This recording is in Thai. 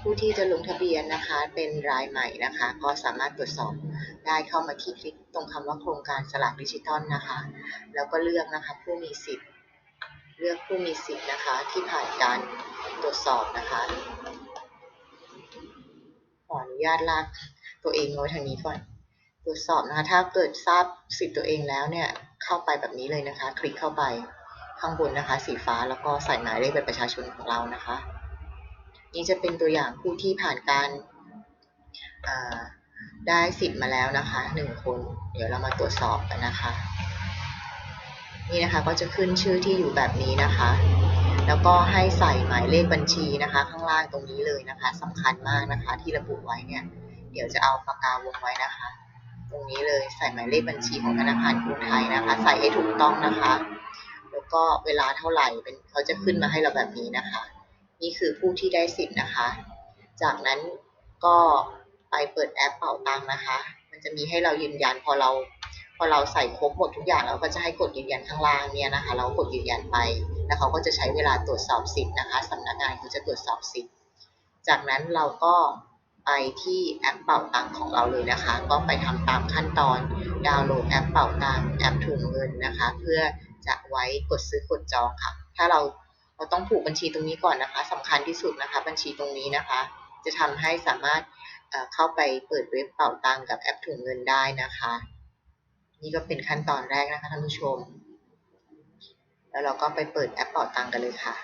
ผู้ที่จะลงทะเบียนนะคะ เป็นรายใหม่นะคะ ก็สามารถตรวจสอบได้เข้ามาที่คลิกตรงคำว่าโครงการสลากดิจิทัลนะคะ แล้วก็เลือกนะคะผู้มีสิทธิ์ เลือกผู้มีสิทธิ์นะคะ ที่ผ่านการตรวจสอบนะคะขออนุญาตลากตัวเองไว้ทางนี้ก่อน ตรวจสอบนะคะ ถ้าเกิดทราบสิทธิ์ตัวเองแล้วเนี่ย เข้าไปแบบนี้เลยนะคะ คลิกเข้าไปข้างบนนะคะ สีฟ้าแล้วก็ใส่หมายเลขบัตรประชาชนของเรานะคะ นี่จะเป็นตัวอย่างผู้ที่ผ่านการได้สิทธิ์มาแล้วนะคะหนึ่งคน เดี๋ยวเรามาตรวจสอบกันนะคะ นี่นะคะก็จะขึ้นชื่อที่อยู่แบบนี้นะคะ แล้วก็ให้ใส่หมายเลขบัญชีนะคะ ข้างล่างตรงนี้เลยนะคะสำคัญมากนะคะ ที่ระบุไว้เนี่ย เดี๋ยวจะเอาปากกาวงไว้นะคะ ตรงนี้เลยใส่หมายเลขบัญชีของธนาคารกรุงไทยนะคะ ใส่ให้ถูกต้องนะคะ แล้วก็เวลาเท่าไหร่เป็นเขาจะขึ้นมาให้เราแบบนี้นะคะ นี่คือผู้ที่ได้สิทธิ์นะคะ จากนั้นก็ไปเปิดแอปเป่าตังนะคะ มันจะมีให้เรายืนยันพอเรา พอเราใส่ครบหมดทุกอย่างเราก็จะให้กดยืนยันข้างล่างเนี่ยนะคะ เรากดยืนยันไป แล้วเขาก็จะใช้เวลาตรวจสอบสิทธิ์นะคะสำนักงานเขาจะตรวจสอบสิทธิ์ จากนั้นเราก็ไปที่แอปเป่าตังของเราเลยนะคะ ก็ไปทำตามขั้นตอน ดาวน์โหลดแอปเป่าตังแอปถุงเงินนะคะ เพื่อจะไว้กดซื้อกดจองค่ะ ถ้าเรา เราต้องผูกบัญชีตรงนี้ก่อนนะคะสำคัญที่สุดนะคะ บัญชีตรงนี้นะคะ จะทำให้สามารถเข้าไปเปิดเว็บเป่าตังกับแอปถุงเงินได้นะคะ นี่ก็เป็นขั้นตอนแรกนะคะท่านผู้ชม แล้วเราก็ไปเปิดแอปเป่าตังกันเลยค่ะ